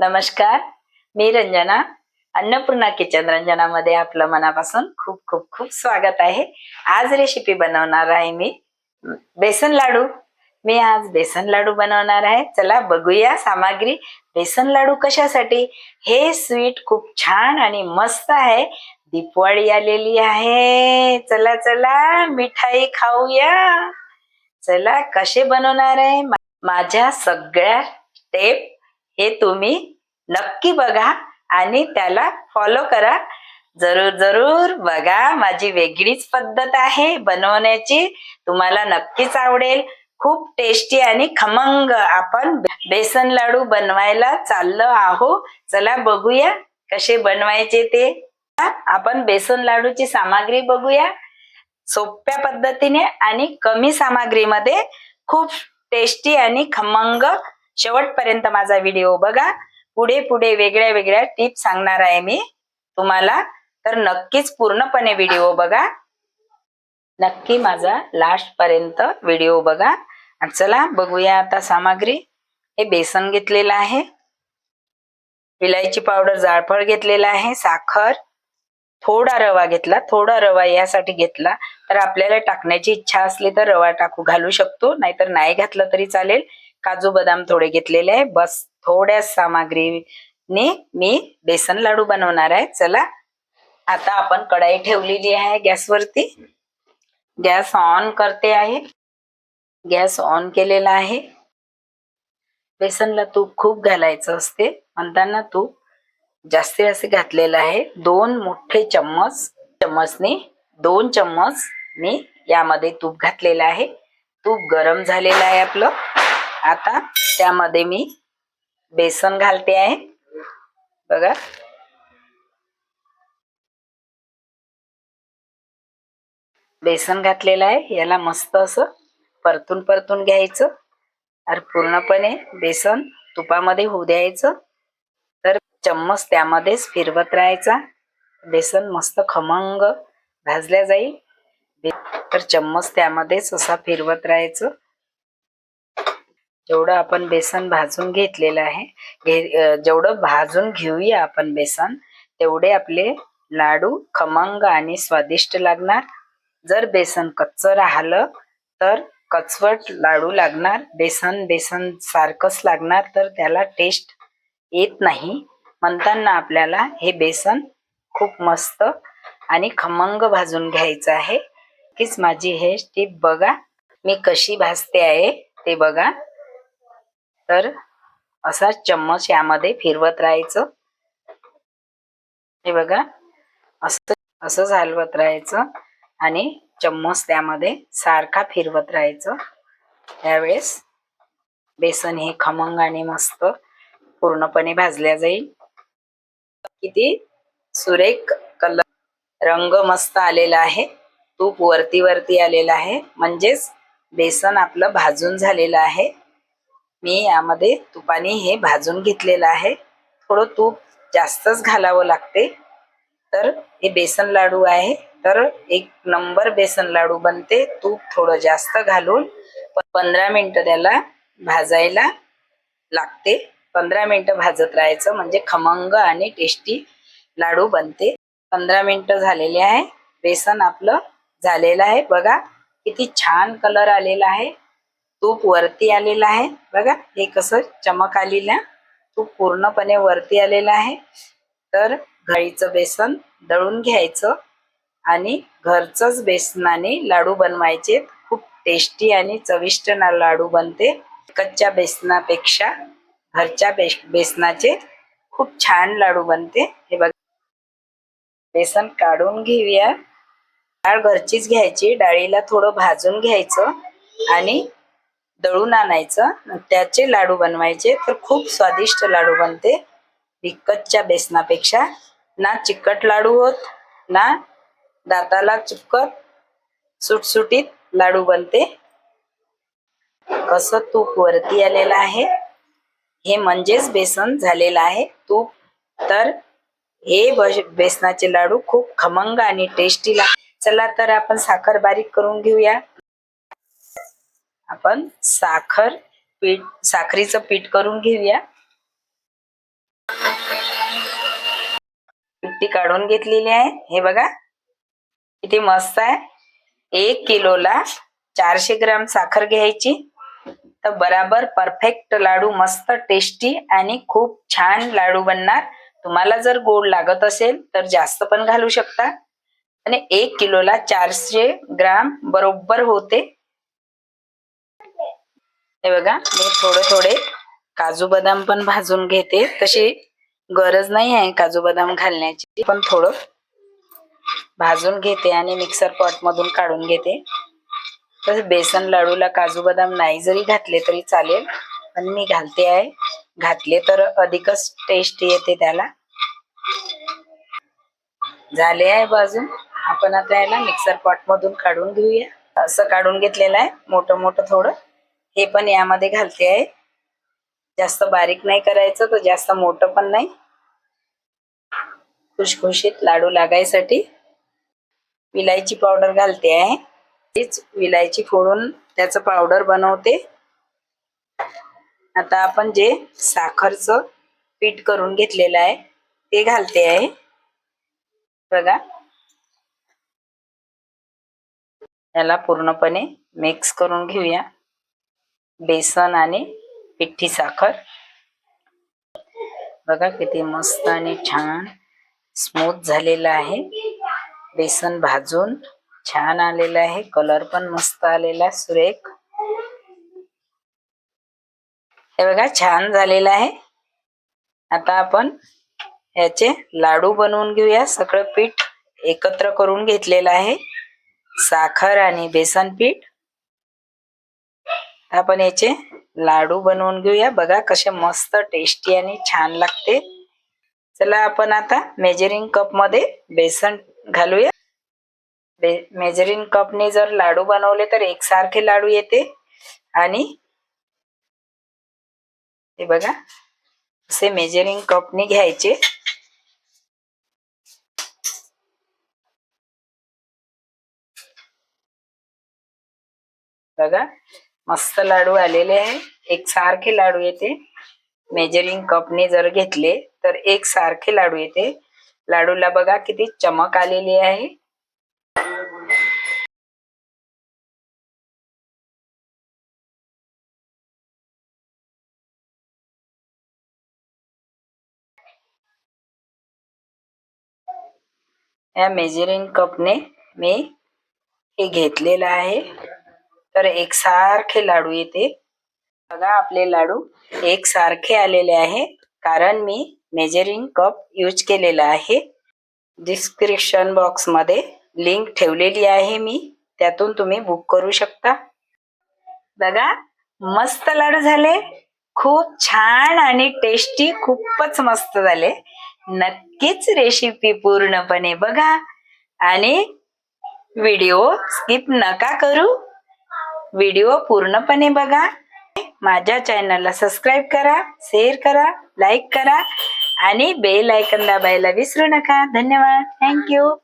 नमस्कार. मी रंजना अन्नपूर्णा किचन रंजनामध्ये आपलं मनापासून खूप खूप खूप स्वागत आहे. आज रेसिपी बनवणार आहे मी. बेसन लाडू. मी आज बेसन लाडू बनवणार आहे. चला बघूया सामग्री. बेसन लाडू कशासाठी? हे स्वीट खूप छान आणि मस्त आहे. दीपवाळी आलेली आहे. चला चला मिठाई खाऊया. चला कसे बनवणार आहे? माझ्या सगळ्या स्टेप हे तुम्ही नक्की बघा आणि त्याला फॉलो करा. जरूर जरूर बघा. माझी वेगळीच पद्धत आहे बनवण्याची. तुम्हाला नक्कीच आवडेल. खूप टेस्टी आणि खमंग आपण बेसन लाडू बनवायला चाललो आहो चला बघूया कसे बनवायचे ते. आपण बेसन लाडूची सामग्री बघूया. सोप्या पद्धतीने आणि कमी सामग्रीमध्ये खूप टेस्टी आणि खमंग शेवटपर्यंत माझा व्हिडिओ बघा. पुढे पुढे वेगळ्या वेगळ्या टिप्स सांगणार आहे मी तुम्हाला. तर नक्कीच पूर्णपणे व्हिडिओ बघा. नक्की माझा लास्ट पर्यंत व्हिडिओ बघा. चला बघूया आता सामग्री. हे बेसन घेतलेलं आहे. विलायची पावडर जाळफळ घेतलेला आहे. साखर. थोडा रवा घेतला. थोडा रवा यासाठी घेतला. तर आपल्याला टाकण्याची इच्छा असली तर रवा टाकू घालू शकतो. नाहीतर नाही घातलं तरी चालेल. काजू बदाम थोडे घेतलेले आहे. बस थोड्या सामग्रीने मी बेसन लाडू बनवणार आहे. चला आता आपण कढाई ठेवलेली आहे गॅसवरती. गॅस ऑन करते आहे. गॅस ऑन केलेला आहे. बेसनला तूप खूप घालायचं असते. म्हणताना तूप जास्ती जास्त घातलेलं आहे. दोन मोठे चम्मच चम्मचने दोन चम्मच मी यामध्ये तूप घातलेलं आहे. तूप गरम झालेलं आहे आपलं. आता त्यामध्ये मी बेसन घालते आहे. बघा. बेसन घातलेलं आहे. याला मस्त असं परतून परतून घ्यायचं. आणि पूर्णपणे बेसन तुपामध्ये होऊ द्यायचं. तर चम्मच त्यामध्येच फिरवत राहायचा. बेसन मस्त खमंग भाजल्या जाईल. तर चम्मच त्यामध्येच असा फिरवत राहायचं. जेवढं आपण बेसन भाजून घेतलेलं आहे घे जेवढं भाजून घेऊया आपण बेसन तेवढे आपले लाडू खमंग आणि स्वादिष्ट लागणार. जर बेसन कच्चं राहिलं तर कचवट लाडू लागणार बेसन बेसन सारखंच लागणार तर त्याला टेस्ट येत नाही. म्हणताना आपल्याला हे बेसन खूप मस्त आणि खमंग भाजून घ्यायचं आहे. कीच माझी हे टीप बघा. मी कशी भाजते आहे ते बघा. तर असा चम्मच यामध्ये फिरवत राहायचं. हे बघा असं असंच हलवत राहायचं आणि चम्मच त्यामध्ये सारखा फिरवत राहायचं. त्यावेळेस बेसन हे खमंग आणि मस्त पूर्णपणे भाजल्या जाईल. किती सुरेख कलर रंग मस्त आलेला आहे. तूप वरती वरती आलेला आहे. म्हणजेच बेसन आपलं भाजून झालेलं आहे. मी यामध्ये तुपाने हे भाजून घेतलेलं आहे. थोडं तूप जास्तच घालावं लागते. तर हे बेसन लाडू आहे. तर एक नंबर बेसन लाडू बनते. तूप थोडं जास्त घालून पंधरा मिनटं त्याला भाजायला लागते. पंधरा मिनटं भाजत राहायचं म्हणजे खमंग आणि टेस्टी लाडू बनते. पंधरा मिनटं झालेले आहे. बेसन आपलं झालेलं आहे. बघा किती छान कलर आलेला आहे. तूप वरती आलेलं आहे. बघा हे कसं चमक आलेलं तूप पूर्णपणे वरती आलेलं आहे. तर घाईचं बेसन दळून घ्यायचं आणि घरचंच बेसनाने लाडू बनवायचे. खूप टेस्टी आणि चविष्ट ना लाडू बनते. कच्च्या बेसनापेक्षा घरच्या बेस बेसनाचे खूप छान लाडू बनते. हे बघा बेसन काढून घेऊया. डाळ घरचीच घ्यायची. डाळीला थोडं भाजून घ्यायचं आणि दळून आणायचं. त्याचे लाडू बनवायचे. तर खूप स्वादिष्ट लाडू बनते. विकतच्या बेसनापेक्षा. ना चिकट लाडू होत ना दाताला चिपकत सुटसुटीत लाडू बनते. कसं तूप वरती आलेलं आहे? हे म्हणजेच बेसन झालेलं आहे. तूप तर हे बेसनाचे लाडू खूप खमंग आणि टेस्टी लाग चला तर आपण साखर बारीक करून घेऊया. आपण साखर पीठ साखरीचं पीठ करून घेऊया. पिट्टी काढून घेतलेली आहे. हे बघा किती मस्त आहे. एक किलोला चारशे ग्राम साखर घ्यायची. तर बराबर परफेक्ट लाडू मस्त टेस्टी आणि खूप छान लाडू बनणार. तुम्हाला जर गोड लागत असेल तर जास्त पण घालू शकता. आणि एक किलोला चारशे ग्राम बरोबर होते. हे बघा मी थोडे थोडे काजू बदाम पण भाजून घेते. तशी गरज नाही आहे काजू बदाम घालण्याची. पण थोडं भाजून घेते आणि मिक्सर पॉट मधून काढून घेते. तसे बेसन लाडूला काजू बदाम नाही जरी घातले तरी चालेल पण मी घालते आहे. घातले तर अधिकच टेस्ट येते त्याला. झाले आहे बाजून आपण आता याला मिक्सर पॉट मधून काढून घेऊया. असं काढून घेतलेलं आहे मोठं मोठं थोडं. हे पण यामध्ये घालते आहे. जास्त बारीक नाही करायचं तर जास्त मोठं पण नाही. खुशखुशीत लाडू लागायसाठी विलायची पावडर घालते आहे. तीच विलायची फोडून त्याचं पावडर बनवते. आता आपण जे साखरचं पीठ करून घेतलेलं आहे ते घालते आहे. बघा. याला पूर्णपणे मिक्स करून घेऊया. बेसन आणि पिठी साखर. बघा किती मस्त आणि छान स्मूथ झालेलं आहे. बेसन भाजून छान आलेलं आहे. कलर पण मस्त आलेला आहे सुरेख. हे बघा छान झालेलं आहे. आता आपण याचे लाडू बनवून घेऊया. सगळं पीठ एकत्र करून घेतलेलं आहे. साखर आणि बेसन पीठ. आपण याचे लाडू बनवून घेऊया. बघा कसे मस्त टेस्टी आणि छान लागते. चला आपण आता मेजरिंग कपमध्ये बेसन घालूया. बे मेजरिंग कपने जर लाडू बनवले तर एकसारखे लाडू येते. आणि हे बघा असे मेजरिंग कपने घ्यायचे. बघा मस्त लाडू आलेले आहे. एक सारखे लाडू येते. मेजरिंग कपने जर घेतले तर एक सारखे लाडू येते. लाडूला बघा किती चमक आलेली आहे. या मेजरिंग कपने मी हे घेतलेलं आहे. तर एकसारखे लाडू येते. बघा आपले लाडू एकसारखे आलेले आहे. कारण मी मेजरिंग कप यूज केलेला आहे. डिस्क्रिप्शन बॉक्समध्ये लिंक ठेवलेली आहे मी. त्यातून तुम्ही बुक करू शकता. बघा मस्त लाडू झाले. खूप छान आणि टेस्टी खूपच मस्त झाले. नक्कीच रेसिपी पूर्णपणे बघा. आणि व्हिडिओ स्किप नका करू. व्हिडिओ पूर्णपणे बघा. माझ्या चॅनलला सबस्क्राईब करा शेअर करा लाईक करा आणि बेल आयकन दाबायला विसरू नका. धन्यवाद. थँक्यू